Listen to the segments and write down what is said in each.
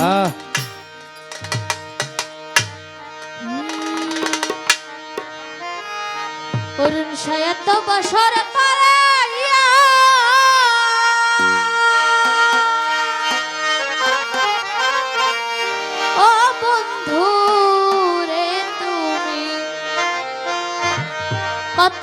আহ অরুণ সায়ত বসর পালাইয়া। ও বন্ধু রে তুমি কত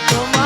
তোমার